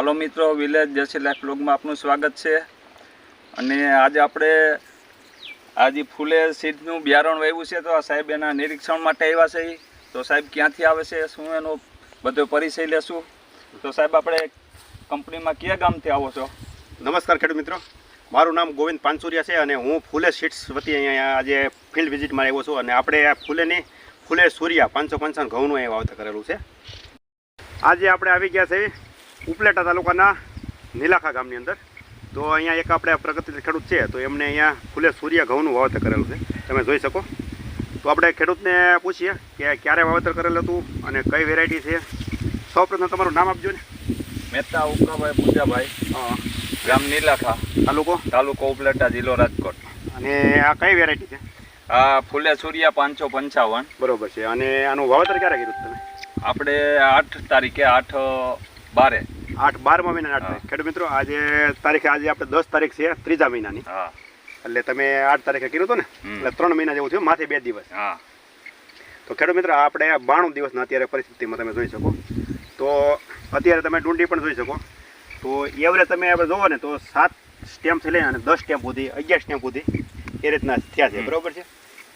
હાલો મિત્રો, village jersey life બ્લોગમાં આપનું સ્વાગત છે. અને આજે આપણે આજે ફૂલે સીડનું બિયારણ વાવ્યું છે. તો આ સાહેબ એના નિરીક્ષણ માટે આવ્યા છે. તો સાહેબ ક્યાંથી આવે છે, શું એનો બધો પરિચય લેશું? તો સાહેબ, આપણે કંપનીમાં કયા ગામથી આવો છો? નમસ્કાર ખેડૂત મિત્રો. મારું નામ ગોવિંદ પાનસુરિયા છે અને હું ફૂલે સીટ્સ વતી અહીંયા આજે ફિલ્ડ વિઝિટમાં આવ્યો છું. અને આપણે આ ફૂલેની ફૂલે સૂર્યા પાંચસો પંચાવન ઘઉંનું અહીંયા વાવતર કરેલું છે. આજે આપણે આવી ગયા છે ઉપલેટા તાલુકાના નીલાખા ગામની અંદર. તો અહીંયા એક આપણે પ્રગતિશીલ ખેડૂત છે તો એમને અહીંયા ફૂલે સૂર્ય ઘઉંનું વાવેતર કરેલું છે. તમે જોઈ શકો. તો આપણે ખેડૂતને પૂછીએ કે ક્યારે વાવેતર કરેલું હતું અને કઈ વેરાયટી છે. સૌપ્રથમ તમારું નામ આપજો ને. મહેતા ઉકાભાઈ પૂજાભાઈ ગામ નીલાખા. તાલુકો? તાલુકો ઉપલેટા જિલ્લો રાજકોટ. અને આ કઈ વેરાયટી છે? આ ફૂલે સૂર્યા પાંચસો પંચાવન. બરોબર છે. અને આનું વાવેતર ક્યારે કર્યું તમે? આપણે આઠ તારીખે આઠ બારે. આઠ બારમા મહિના આઠ. તારીખ. ખેડૂત મિત્રો આજે તારીખે આજે આપણે દસ તારીખ છે ત્રીજા મહિનાની. હા. એટલે તમે આઠ તારીખે કર્યું હતું ને એટલે ત્રણ મહિના જેવું થયું માથે બે દિવસ. હા. તો ખેડૂત મિત્રો આપણે બાણું દિવસના અત્યારે પરિસ્થિતિમાં તમે જોઈ શકો. તો અત્યારે તમે ડુંડી પણ જોઈ શકો. તો એવરેજ તમે હવે જોવો ને તો સાત સ્ટેમ્પથી લઈને અને દસ સ્ટેમ્પ સુધી અગિયાર સ્ટેમ્પ સુધી એ રીતના થયા છે. બરોબર છે?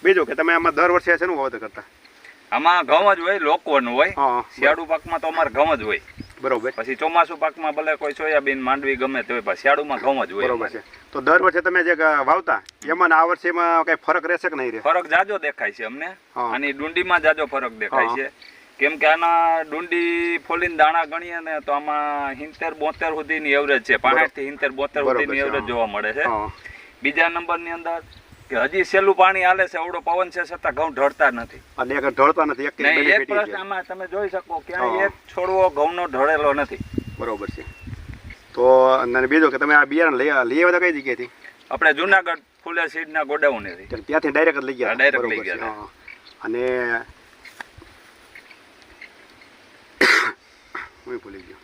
બીજું કે તમે આમાં દર વર્ષે છે ને વાવતર કરતા? આમાં ઘઉં જ હોય લોકોનું હોય. શિયાળુ પાકમાં તો અમારે ઘઉં જ હોય. બરોબર. પછી ચોમાસુ પાકમાં ભલે કોઈ સોયાબીન માંડવી ગમે તે હોય શિયાળુમાં ઘઉં જ હોય બરોબર છે. તો દર વર્ષે તમે જે વાવતા એમાં આ વર્ષે એમાં કઈ ફરક રહેશે કે નહીં ફરક જાજો દેખાય છે અમને. અને ડુંડીમાં જાજો ફરક દેખાય છે. કેમ કે આના ડુંડી ફોલીને દાણા ગણીએ ને તો આમાં હિંતેર બોતેર સુધીની એવરેજ છે. પાંસઠથી હિંતેર બોતેર સુધીની એવરેજ જોવા મળે છે. બીજા બીજા નંબરની અંદર કે હજી સહેલું પાણી હાલે છે અવડો પવન છે છતાં ઘઉં ઢળતા નથી. અને એક ઢળતા નથી એક એક પ્રશ્ન આમાં તમે જોઈ શકો ક્યાંય એક છોડવો ઘઉંનો ઢળેલો નથી. બરોબર છે. તો અને બીજું કે તમે આ બિયારણ લઈ લઈ આવ્યા કઈ જગ્યાએથી આપણે જુનાગઢ ફૂલે સીડના ગોડાઉનેથી કે ત્યાંથી ડાયરેક્ટ લઈ ગયા. ડાયરેક્ટ લઈ ગયા અને હું ભૂલી ગયો.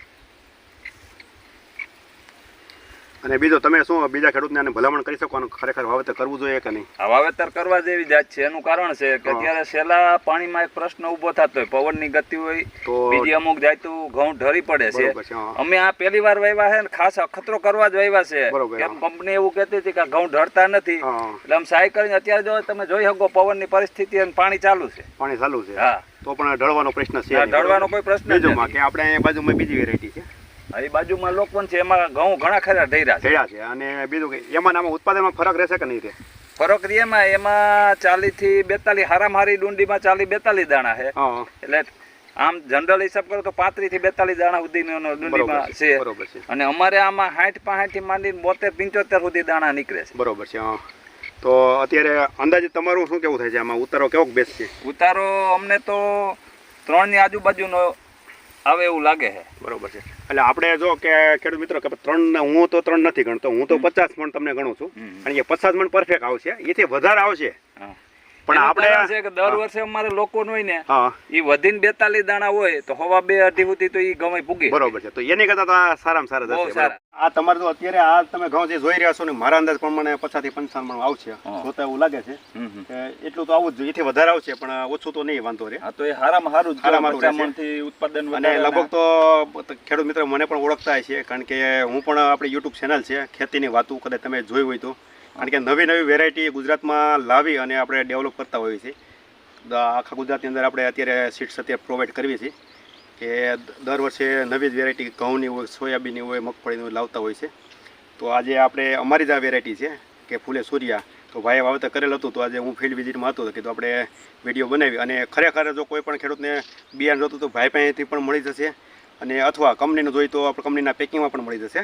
અને બીજો તમે શું બીજા ખેડૂતને આને ભલામણ કરી શકો? ખરેખર વાવેતર કરવું જોઈએ કે નહીં? આ વાવેતર કરવા જેવી જાત છે એનું કારણ છે કે. અત્યારે છેલ્લા પાણીમાં એક પ્રશ્ન ઊભો થતો હોય પવનની ગતિ હોય તો બીજી અમુક જાતું ઘઉં ઢરી પડે છે. અમે આ પહેલી વાર વાવ્યા છે ને ખાસ અખતરો કરવા જ વાવ્યા છે. કે કંપની એવું કહેતી હતી કે ઘઉં ઢળતા નથી. એટલે આમ સહાય કરીને અત્યારે જો તમે જોઈ શકો પવનની પરિસ્થિતિ અને પાણી ચાલુ છે. પાણી ચાલુ છે. હા. તો પણ ઢળવાનો પ્રશ્ન છે ઢળવાનો કોઈ પ્રશ્ન બીજુંમાં કે આપણે અહીંયા બાજુમાં બીજી વેરાયટી છે. એ બાજુમાં લોકવન છે એમાં ઘઉં ઘણા ખરા ઢેરા છે. છે. અને બીજું કે એમાં આમાં ઉત્પાદનમાં ફરક રહેશે કે નહીં રહે? ફરક રે એમાં એમાં ચાલીસથી બેતાલીસ હારામ હારી ડુંડીમાં ચાલીસ બેતાલીસ દાણા છે. એટલે આમ જનરલ હિસાબ કરો તો પાંત્રીસથી બેતાલીસ દાણા સુધી ડુંડીમાં છે છે. બરોબર છે. અને અમારે આમાં સાઠ પાંસઠથી માંડી બોતેર પંચોતેર સુધી દાણા નીકળે છે. બરોબર છે હા. તો અત્યારે અંદાજે તમારું શું કેવું થાય છે? આમાં ઉતારો કેવો બેસ છે ઉતારો અમને તો ત્રણની આજુબાજુનો આવે એવું લાગે છે બરોબર છે. એટલે આપણે જો કે ખેડૂત મિત્રો કે ત્રણ હું તો ત્રણ નથી ગણતો હું તો પચાસ મણ તમને ગણું છું. અને એ પચાસ મણ પરફેક્ટ આવશે એથી વધારે આવશે. પણ આપણે છે કે દર વર્ષે અમારે લોકો હોય ને એ વધીને બેતાલીસ દાણા હોય તો હવા બે અઢી સુધી તો એ ગમે પૂગી બરોબર છે. તો એની કરતા તો આ સારામાં સારા બહુ સારા. આ તમારે તો અત્યારે આ તમે ઘઉં જે જોઈ રહ્યા છો ને મારા અંદાજ પ્રમાણે પચાસથી પંચાવન મણ આવશે. જોતા એવું લાગે છે. એટલું તો આવું જ જોઈએ. એથી વધારે આવશે પણ ઓછું તો નહીં વાંધો રે. હા તો એ હારામાં હારું જ હારામાં. મણથી ઉત્પાદન અને લગભગ તો ખેડૂત મિત્રો મને પણ ઓળખતા છે કારણ કે હું પણ આપણી યુટ્યુબ ચેનલ છે ખેતીની વાતો કદાચ તમે જોઈ હોય તો. કારણ કે નવી નવી વેરાયટી ગુજરાતમાં લાવી અને આપણે ડેવલપ કરતા હોઈએ છીએ. આખા ગુજરાતની અંદર આપણે અત્યારે સીટ્સ અત્યારે પ્રોવાઈડ કરવી છીએ કે દર વર્ષે નવી જ વેરાયટી ઘઉંની હોય, સોયાબીનની હોય, મગફળીની હોય લાવતા હોય છે તો આજે આપણે અમારી જ આ વેરાયટી છે કે ફૂલે સૂર્યા. તો ભાઈએ વાવેતર કરેલ હતું, તો આજે હું ફિલ્ડ વિઝિટમાં હતો, તો આપણે વીડિયો બનાવી અને ખરેખર જો કોઈ પણ ખેડૂતને બિયારણ જોતું તો ભાઈ પાસેથી પણ મળી જશે અને અથવા કંપનીનું જોઈ તો આપણે કંપનીના પેકિંગમાં પણ મળી જશે.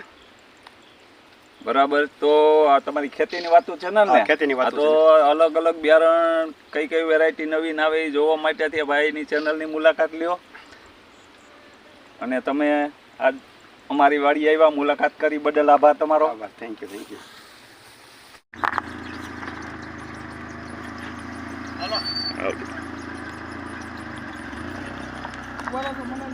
બરાબર? તો આ તમારી ખેતીની વાતો છે ને ને ખેતીની વાતો તો અલગ અલગ બિયારણ કઈ કઈ વેરાયટી નવીન આવે એ જોવા માટે થી ભાઈની ચેનલની મુલાકાત લ્યો. અને તમે આજ અમારી વાડી આવ્યા મુલાકાત કરી. બદલ આભાર તમારો. આભાર. થેન્ક યુ થેન્ક યુ બોલો તો મને